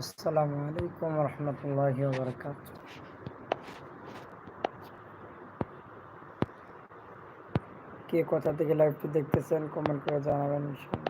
আসসালামু আলাইকুম রহমতুল্লাহ বরকাত কে কোথা থেকে লাইভটি দেখতেছেন কমেন্ট করে জানাবেন ইনশাআল্লাহ।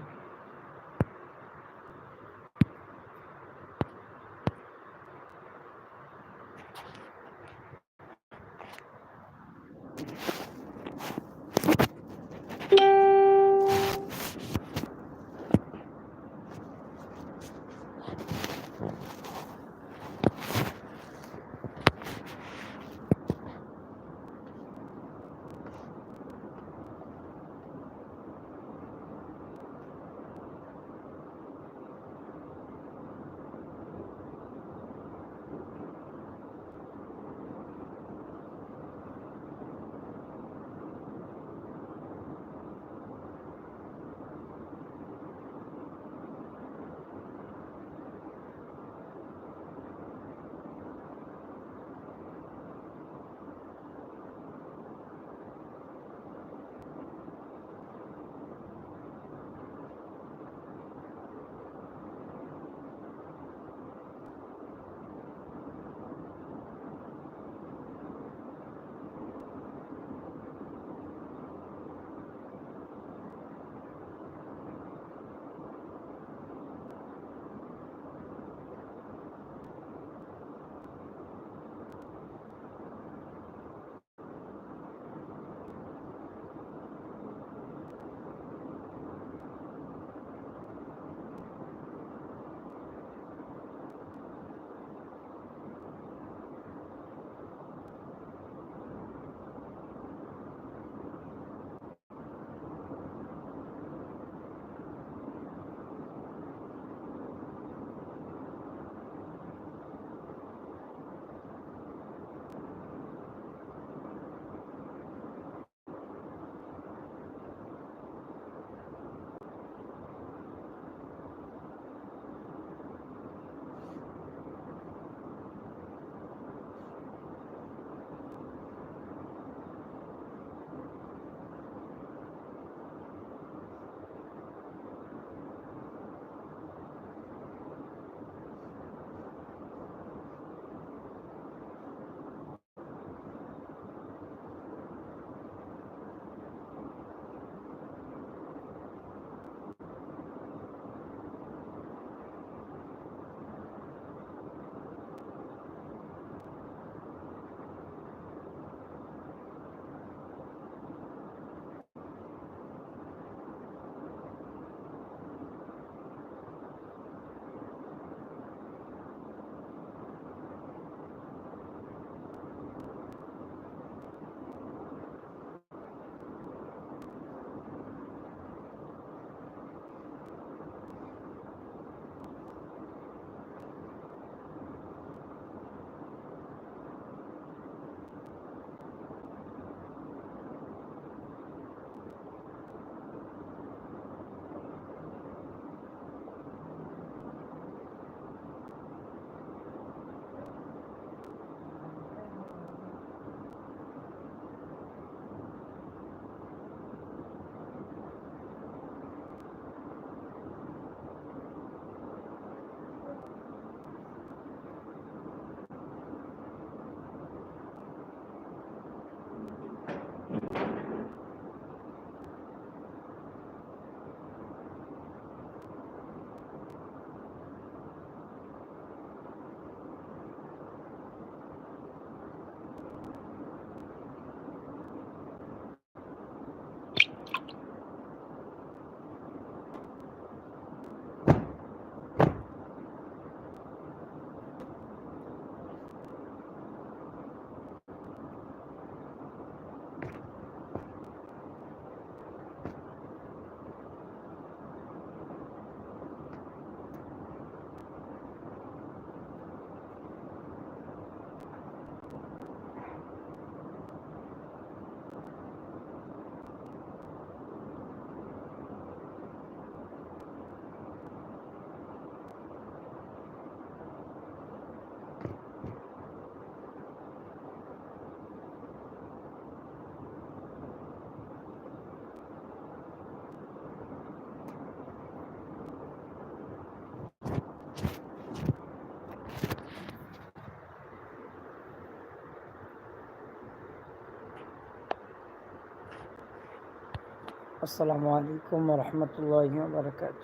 আসসালামু আলাইকুম রহমতুল্লাহ বারকাত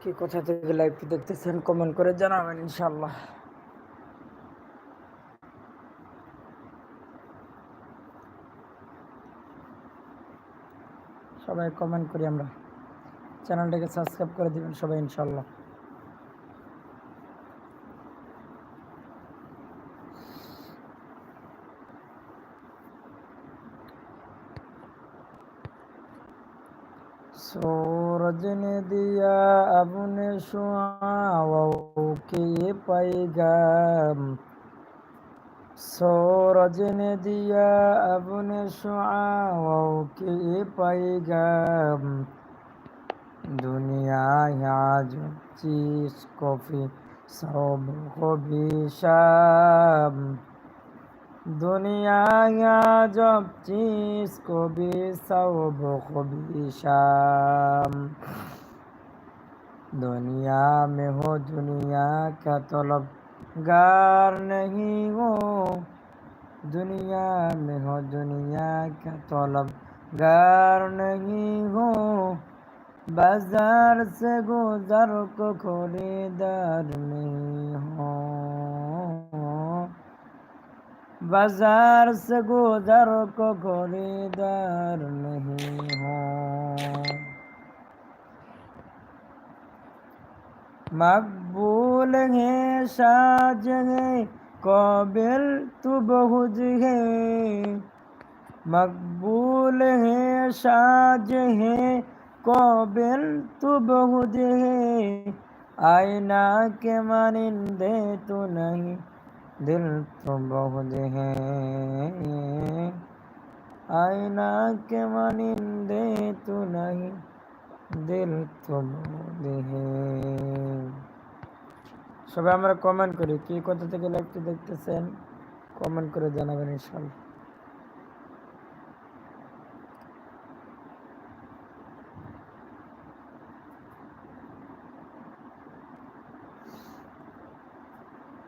কি কোথা থেকে লাইভটি দেখতেছেন কমেন্ট করে জানাবেন ইনশাল্লাহ সবাই কমেন্ট করি আমরা। চ্যানেলটাকে সাবস্ক্রাইব করে দিবেন সবাই ইনশাল্লাহ सूरज ने दिया अपने शुआओं के पैगाम सूरज ने दिया अपने शुआओं के पैगाम दुनिया आज चीज को भी सब को भी शाम दुनिया जब चीज को भी सब को भी शाम दुनिया में हो दुनिया का तलब गार नहीं हो दुनिया में हो दुनिया का तलब गार नहीं हो बाजार से गुजर को खरीदार नहीं हो बाजार से गुजर को खरीदार नहीं हो मकबूल है साज है काबिल तू बहुत है मकबूल है साज है काबिल तू बहुत है आईना के मानिंदे तू नहीं दिल तो बहुत है आईना के मानिंदे तू नहीं দিল তো সবাই আমরা কমেন্ট করি কি কোথা থেকে লাইভটি দেখতেছেন কমেন্ট করে জানাবেন ইনশাল্লাহ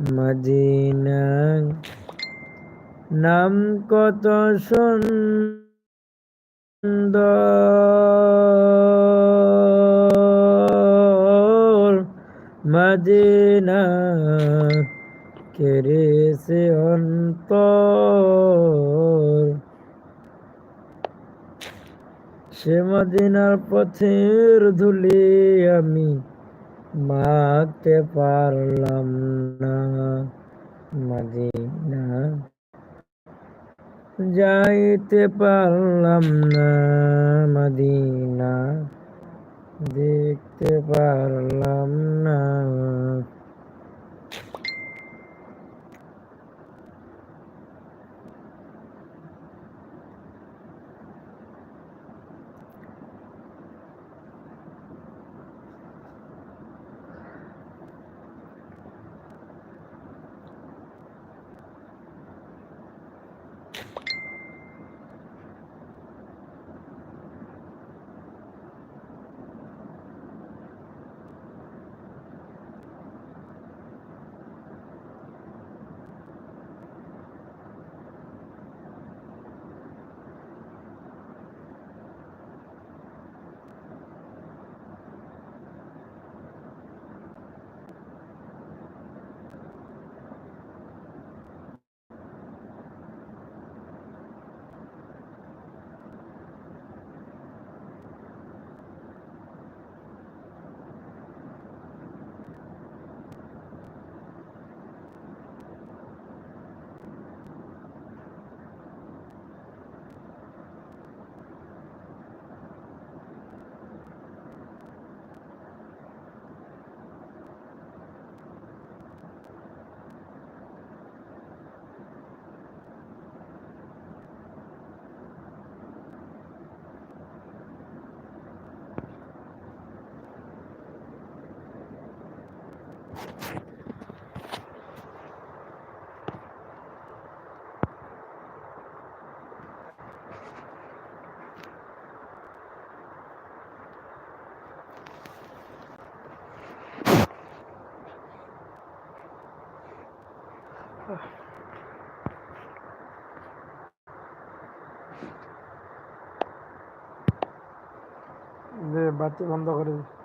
মদিনা নাম কত সুন্দর। মদিনা কেরেছে অন্তর। সে মদিনার পথের ধুলি আমি মাখতে পারলাম না। মাদিনা যাইতে পারলাম না। মাদিনা দেখতে পারলাম না। বাতি বন্ধ করে দে।